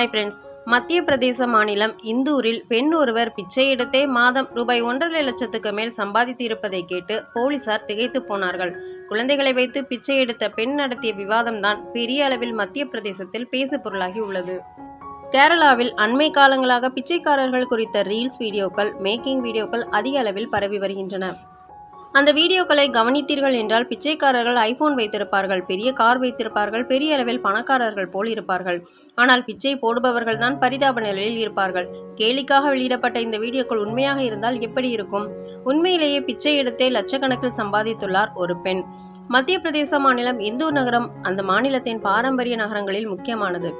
Hi friends மத்திய பிரதேச மாநிலம் இந்தூரில் பெண் ஒருவர் பிச்சை எடுத்தே மாதம் ரூபாய் ஒன்றரை லட்சத்துக்கு மேல் சம்பாதித்து இருப்பதை கேட்டு போலீசார் திகைத்து போனார்கள். குழந்தைகளை வைத்து பிச்சை எடுத்த பெண் நடத்திய விவாதம்தான் பெரிய அளவில் மத்திய பிரதேசத்தில் பேசு பொருளாகி உள்ளது. கேரளாவில் அண்மை காலங்களாக பிச்சைக்காரர்கள் குறித்த ரீல்ஸ் வீடியோக்கள் மேக்கிங் வீடியோக்கள் அதிக அளவில் பரவி வருகின்றன. அந்த வீடியோக்களை கவனித்தீர்கள் என்றால் பிச்சைக்காரர்கள் ஐபோன் வைத்திருப்பார்கள் பெரிய கார் வைத்திருப்பார்கள் பெரிய அளவில் பணக்காரர்கள் போல் இருப்பார்கள். ஆனால் பிச்சை போடுபவர்கள் தான் பரிதாப நிலையில் இருப்பார்கள். கேலிக்காக வெளியிடப்பட்ட இந்த வீடியோக்கள் உண்மையாக இருந்தால் எப்படி இருக்கும்? உண்மையிலேயே பிச்சை எடுத்தே லட்சக்கணக்கில் சம்பாதித்துள்ளார் ஒரு பெண். மத்திய பிரதேச மாநிலம் இந்தூர் நகரம் அந்த மாநிலத்தின் பாரம்பரிய நகரங்களில் முக்கியமானது.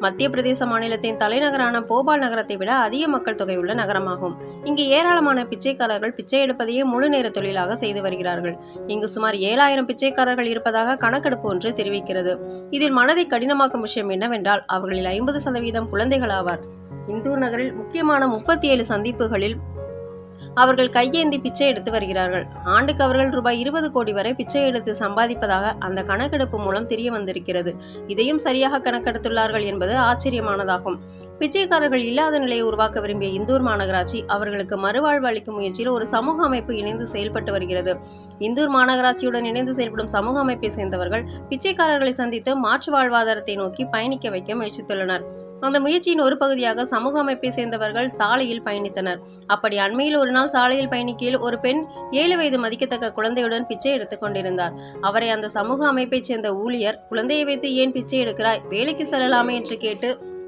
மத்திய பிரதேச மாநிலத்தின் தலைநகரான போபால் நகரத்தை விட அதிக மக்கள் தொகை உள்ள நகரமாகும். இங்கு ஏராளமான பிச்சைக்காரர்கள் பிச்சை எடுப்பதையே முழு நேர தொழிலாக செய்து வருகிறார்கள். இங்கு சுமார் ஏழாயிரம் பிச்சைக்காரர்கள் இருப்பதாக கணக்கெடுப்பு ஒன்று தெரிவிக்கிறது. இதில் மனதை கடினமாக்கும் விஷயம் என்னவென்றால் அவர்களில் ஐம்பது சதவீதம் குழந்தைகள் ஆவார். இந்தூர் நகரில் முக்கியமான முப்பத்தி ஏழு சந்திப்புகளில் அவர்கள் கையேந்தி பிச்சை எடுத்து வருகிறார்கள். ஆண்டுக்கு அவர்கள் ரூபாய் இருபது கோடி வரை பிச்சை எடுத்து சம்பாதிப்பதாக அந்த கணக்கெடுப்பு மூலம் தெரிய வந்திருக்கிறது. இதையும் சரியாக கணக்கெடுத்துள்ளார்கள் என்பது ஆச்சரியமானதாகும். பிச்சைக்காரர்கள் இல்லாத நிலையை உருவாக்க விரும்பிய இந்தூர் மாநகராட்சி அவர்களுக்கு மறுவாழ்வு அளிக்கும் முயற்சியில் ஒரு சமூக அமைப்பு இணைந்து செயல்பட்டு வருகிறது. இந்தூர் மாநகராட்சியுடன் இணைந்து செயல்படும் சமூக அமைப்பை சேர்ந்தவர்கள் பிச்சைக்காரர்களை சந்தித்து மாற்று வாழ்வாதாரத்தை நோக்கி பயணிக்க வைக்க முயற்சித்துள்ளனர். அந்த முயற்சியின் ஒரு பகுதியாக சமூக அமைப்பை சேர்ந்தவர்கள் சாலையில் பயணித்தனர். அப்படி அண்மையில் ஒரு நாள் சாலையில் பயணிக்கையில் ஒரு பெண் ஏழு வயது மதிக்கத்தக்க குழந்தையுடன் பிச்சை எடுத்துக் கொண்டிருந்தார். அவரை அந்த சமூக அமைப்பைச் சேர்ந்த ஊழியர் குழந்தையை வைத்து ஏன் பிச்சை எடுக்கிறாய்? வேலைக்கு செல்லலாமே என்று கேட்டு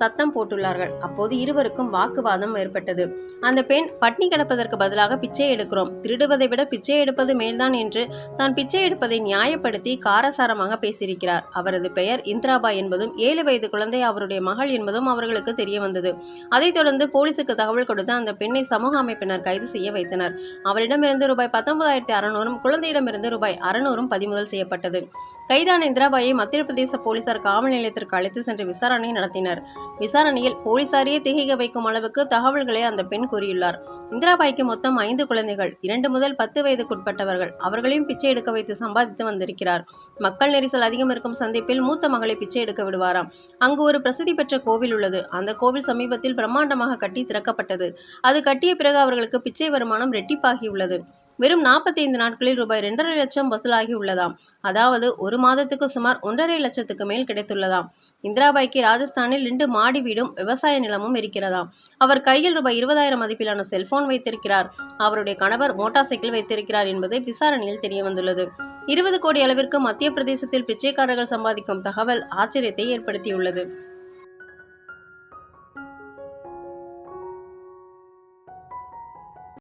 சத்தம் போட்டுள்ளார்கள். அப்போது இருவருக்கும் வாக்குவாதம் ஏற்பட்டது. அந்த பெண் பட்னி கிடப்பதற்கு பதிலாக பிச்சை எடுக்கிறோம். திருடுவதை விட பிச்சை எடுப்பது மேல்தான் என்று தான் பிச்சை எடுப்பதை நியாயப்படுத்தி காரசாரமாக பேசியிருக்கிறார். அவரது பெயர் இந்திராபாய் என்பதும் ஏழு வயது குழந்தை அவருடைய மகள் என்பதும் அவர்களுக்கு தெரிய வந்தது. அதைத் தொடர்ந்து போலீசுக்கு தகவல் கொடுத்து அந்த பெண்ணை சமூக அமைப்பினர் கைது செய்ய வைத்தனர். அவரிடமிருந்து ரூபாய் பத்தொன்பதாயிரத்தி அறநூறும் குழந்தையிடமிருந்து ரூபாய் அறுநூறும் பறிமுதல் செய்யப்பட்டது. கைதான இந்திராபாயை மத்திய பிரதேச போலீசார் காவல் நிலையத்திற்கு அழைத்து சென்று விசாரணை நடத்தினர். விசாரணையில் போலீசாரையே திகைக்க வைக்கும் அளவுக்கு தகவல்களை அந்த பெண் கூறியுள்ளார். இந்திராபாய்க்கு மொத்தம் ஐந்து குழந்தைகள் இரண்டு முதல் பத்து வயதுக்குட்பட்டவர்கள். அவர்களையும் பிச்சை எடுக்க வைத்து சம்பாதித்து வந்திருக்கிறார். மக்கள் நெரிசல் அதிகம் இருக்கும் சந்திப்பில் மூத்த மகளை பிச்சை எடுக்க விடுவாராம். அங்கு ஒரு பிரசித்தி பெற்ற கோவில் உள்ளது. அந்த கோவில் சமீபத்தில் பிரம்மாண்டமாக கட்டி திறக்கப்பட்டது. அது கட்டிய பிறகு அவர்களுக்கு பிச்சை வருமானம் ரெட்டிப்பாகியுள்ளது. வெறும் 45 நாட்களில் ரூபாய் ரெண்டரை லட்சம் வசூலாகி உள்ளதாம். அதாவது ஒரு மாதத்துக்கு சுமார் ஒன்றரை லட்சத்துக்கு மேல் கிடைத்துள்ளதாம். இந்திராபாய்க்கு ராஜஸ்தானில் ரெண்டு மாடி வீடும் விவசாய நிலமும் இருக்கிறதாம். அவர் கையில் ரூபாய் இருபதாயிரம் மதிப்பிலான செல்போன் வைத்திருக்கிறார். அவருடைய கணவர் மோட்டார் சைக்கிள் வைத்திருக்கிறார் என்பது விசாரணையில் தெரிய வந்துள்ளது இருபது கோடி அளவிற்கு மத்திய பிரதேசத்தில் பிச்சைக்காரர்கள் சம்பாதிக்கும் தகவல் ஆச்சரியத்தை ஏற்படுத்தியுள்ளது.